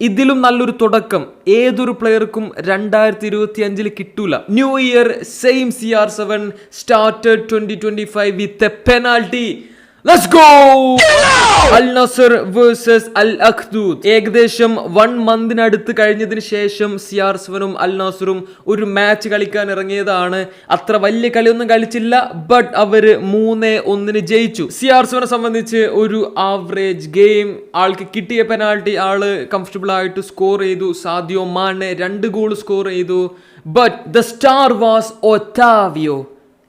ഇതിലും നല്ലൊരു തുടക്കം. ഏതൊരു പ്ലെയർക്കും രണ്ടായിരത്തി ഇരുപത്തി അഞ്ചിൽ കിട്ടൂല. New year same C R seven started twenty twenty five with a penalty let's go Al Nassr versus Al Akhdood. ഏകദേശം വൺ മന്തിനടുത്ത് കഴിഞ്ഞതിന് ശേഷം സി ആർ സെവനും അൽ നസറും ഒരു മാച്ച് കളിക്കാൻ ഇറങ്ങിയതാണ്. അത്ര വലിയ കളിയൊന്നും കളിച്ചില്ല ബട്ട് അവർ മൂന്ന് ഒന്നിന് ജയിച്ചു. സി ആർ സെവനെ സംബന്ധിച്ച് ഒരു ആവറേജ് ഗെയിം ആൾക്ക് കിട്ടിയ പെനാൾട്ടി ആൾ കംഫർട്ടബിൾ ആയിട്ട് സ്കോർ ചെയ്തു. സാദിയോ മാനെ രണ്ട് ഗോൾ സ്കോർ ചെയ്തു. But the star was Otavio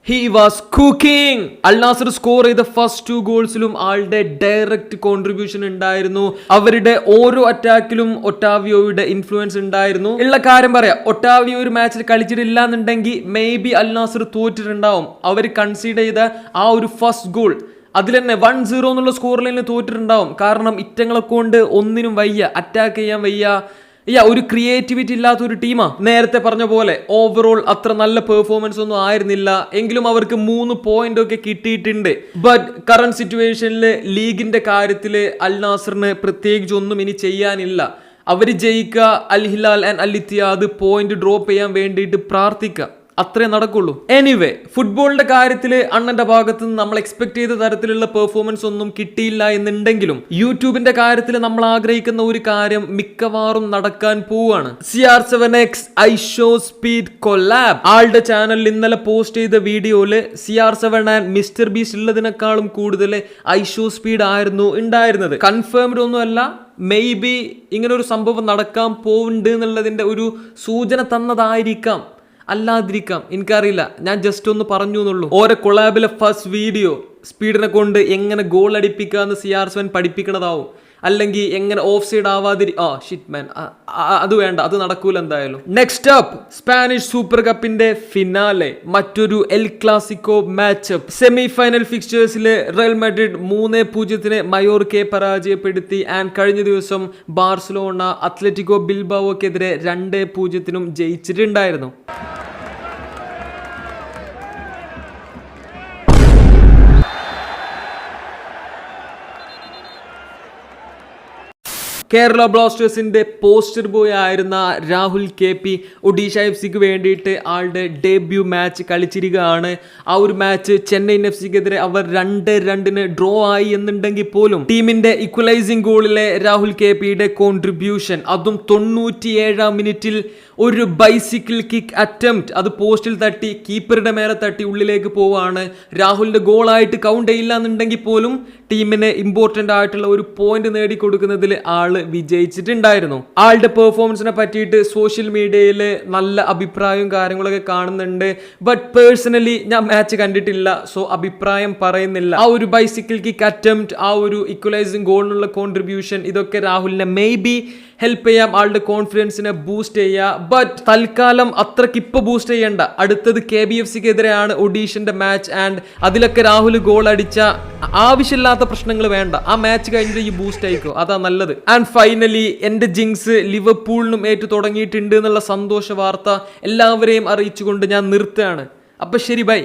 he was cooking Al Nassr score ചെയ്ത ഫസ്റ്റ് ടു ഗോൾസിലും ആളുടെ ഡയറക്റ്റ് കോൺട്രിബ്യൂഷൻ ഉണ്ടായിരുന്നു. അവരുടെ ഓരോ അറ്റാക്കിലും ഒട്ടാവിയോയുടെ ഇൻഫ്ലുവൻസ് ഉണ്ടായിരുന്നു. ഉള്ള കാര്യം പറയാം. ഒട്ടാവിയോ ഒരു മാച്ചിൽ കളിച്ചിട്ടില്ല എന്നുണ്ടെങ്കിൽ മേ ബി അൽ നാസർ തോറ്റിട്ടുണ്ടാവും. അവർ കൺസീഡ് ചെയ്ത ആ ഒരു ഫസ്റ്റ് ഗോൾ അതിൽ തന്നെ വൺ സീറോ എന്നുള്ള സ്കോർ ലൈനിൽ തോറ്റിട്ടുണ്ടാവും. കാരണം ഇറ്റങ്ങളെ കൊണ്ട് ഒന്നിനും വയ്യ. അറ്റാക്ക് ചെയ്യാൻ വയ്യ. യാ ഒരു ക്രിയേറ്റിവിറ്റി ഇല്ലാത്ത ഒരു ടീമാ നേരത്തെ പറഞ്ഞ പോലെ ഓവറോൾ അത്ര നല്ല പെർഫോമൻസ് ഒന്നും ആയിരുന്നില്ല. എങ്കിലും അവർക്ക് മൂന്ന് പോയിന്റ് ഒക്കെ കിട്ടിയിട്ടുണ്ട്. ബട്ട് കറണ്ട് സിറ്റുവേഷനിൽ ലീഗിന്റെ കാര്യത്തിൽ അൽ നാസറിന് പ്രത്യേകിച്ച് ഒന്നും ഇനി ചെയ്യാനില്ല. അവർ ജയിക്കുക Al Hilal and Al Ittihad point drop ചെയ്യാൻ വേണ്ടിയിട്ട് പ്രാർത്ഥിക്കുക. അത്രേ നടക്കുള്ളൂ. എനിവേ ഫുട്ബോളിന്റെ കാര്യത്തിൽ അണ്ണന്റെ ഭാഗത്ത് നിന്ന് നമ്മൾ എക്സ്പെക്ട് ചെയ്ത തരത്തിലുള്ള പെർഫോമൻസ് ഒന്നും കിട്ടിയില്ല എന്നുണ്ടെങ്കിലും യൂട്യൂബിന്റെ കാര്യത്തിൽ നമ്മൾ ആഗ്രഹിക്കുന്ന ഒരു കാര്യം മിക്കവാറും നടക്കാൻ പോവാണ് C R seven X IShowSpeed collab ആളുടെ ചാനലിൽ ഇന്നലെ പോസ്റ്റ് ചെയ്ത വീഡിയോയിൽ C R seven and Mister Beast ഉള്ളതിനേക്കാളും കൂടുതൽ ഐ ഷോ സ്പീഡ് ആയിരുന്നു ഉണ്ടായിരുന്നത്. കൺഫേംഡ് ഒന്നുമല്ല മേ ബി ഇങ്ങനെ ഒരു സംഭവം നടക്കാൻ പോകുന്നുണ്ട് എന്നുള്ളതിന്റെ ഒരു സൂചന തന്നതായിരിക്കാം. അല്ലാതിരിക്കാം. എനിക്കറിയില്ല. ഞാൻ ജസ്റ്റ് ഒന്ന് പറഞ്ഞു എന്നുള്ളൂ ഓരോ കൊളാബിലെ ഫസ്റ്റ് വീഡിയോ സ്പീഡിനെ കൊണ്ട് എങ്ങനെ ഗോൾ അടിപ്പിക്കുക എന്ന് സി ആർ സെവൻ പഠിപ്പിക്കണതാവും. അല്ലെങ്കിൽ എങ്ങനെ ഓഫ് സൈഡ് ആവാതിരി ആ ഷിറ്റ് മാൻ അത് വേണ്ട. അത് നടക്കൂല എന്തായാലും. നെക്സ്റ്റ് അപ്പ് സ്പാനിഷ് സൂപ്പർ കപ്പിന്റെ ഫിനാലെ മറ്റൊരു El Clasico matchup semi final ഫിക്ചേഴ്സിൽ Real Madrid മൂന്ന് പൂജ്യത്തിന് മയോർക്കെ പരാജയപ്പെടുത്തി. ആൻഡ് കഴിഞ്ഞ ദിവസം ബാർസലോണ അത്ലറ്റിക്കോ ബിൽബാവോക്കെതിരെ രണ്ട് പൂജ്യത്തിനും ജയിച്ചിട്ടുണ്ടായിരുന്നു. കേരള ബ്ലാസ്റ്റേഴ്സിന്റെ പോസ്റ്റർ ബോയ് ആയിരുന്ന Rahul K P Odisha F സിക്ക് വേണ്ടിയിട്ട് ആളുടെ ഡെബ്യൂ മാച്ച് കളിച്ചിരിക്കുകയാണ്. ആ ഒരു മാച്ച് ചെന്നൈയിൻ എഫ് സിക്കെതിരെ അവർ രണ്ട് രണ്ടിന് ഡ്രോ ആയി എന്നുണ്ടെങ്കിൽ പോലും ടീമിന്റെ ഇക്വലൈസിംഗ് ഗോളിലെ രാഹുൽ കെ പിയുടെ കോൺട്രിബ്യൂഷൻ അതും തൊണ്ണൂറ്റിയേഴാം മിനിറ്റിൽ ഒരു ബൈസിക്കിൾ കിക്ക് അറ്റംപ്റ്റ് അത് പോസ്റ്റിൽ തട്ടി കീപ്പറുടെ മേലെ തട്ടി ഉള്ളിലേക്ക് പോവുകയാണ്. രാഹുലിന്റെ ഗോളായിട്ട് കൗണ്ട് ചെയ്യില്ല എന്നുണ്ടെങ്കിൽ പോലും ടീമിന് ഇമ്പോർട്ടന്റ് ആയിട്ടുള്ള ഒരു പോയിന്റ് നേടിക്കൊടുക്കുന്നതിൽ ആൾ വിജയിച്ചിട്ടുണ്ടായിരുന്നു. ആളുടെ പെർഫോമൻസിനെ പറ്റിയിട്ട് സോഷ്യൽ മീഡിയയിൽ നല്ല അഭിപ്രായവും കാര്യങ്ങളൊക്കെ കാണുന്നുണ്ട്. ബട്ട് പേഴ്സണലി ഞാൻ മാച്ച് കണ്ടിട്ടില്ല. സോ അഭിപ്രായം പറയുന്നില്ല. ആ ഒരു ബൈസിക്കിൾ കിക്ക് അറ്റംപ്റ്റ് ആ ഒരു ഇക്വലൈസിംഗ് ഗോളിനുള്ള കോൺട്രിബ്യൂഷൻ ഇതൊക്കെ രാഹുലിനെ മേ ബി ഹെൽപ്പ് ചെയ്യാം ആളുടെ കോൺഫിഡൻസിനെ ബൂസ്റ്റ് ചെയ്യുക ബട്ട് തൽക്കാലം അത്രയ്ക്ക് ഇപ്പൊ ബൂസ്റ്റ് ചെയ്യണ്ട. അടുത്തത് കെ ബി എഫ് സിക്കെതിരെയാണ് ഒഡീഷന്റെ മാച്ച് ആൻഡ് അതിലൊക്കെ രാഹുൽ ഗോൾ അടിച്ച ആവശ്യമില്ലാത്ത പ്രശ്നങ്ങൾ വേണ്ട. ആ മാച്ച് കഴിഞ്ഞിട്ട് ഈ ബൂസ്റ്റ് ആയിക്കോ. അതാ നല്ലത്. ആൻഡ് ഫൈനലി എന്റെ ജിങ്സ് ലിവർപൂളിനും ഏറ്റു തുടങ്ങിയിട്ടുണ്ട് എന്നുള്ള സന്തോഷ വാർത്ത എല്ലാവരെയും അറിയിച്ചുകൊണ്ട് ഞാൻ നിർത്തുകയാണ്. അപ്പൊ ശരി ബൈ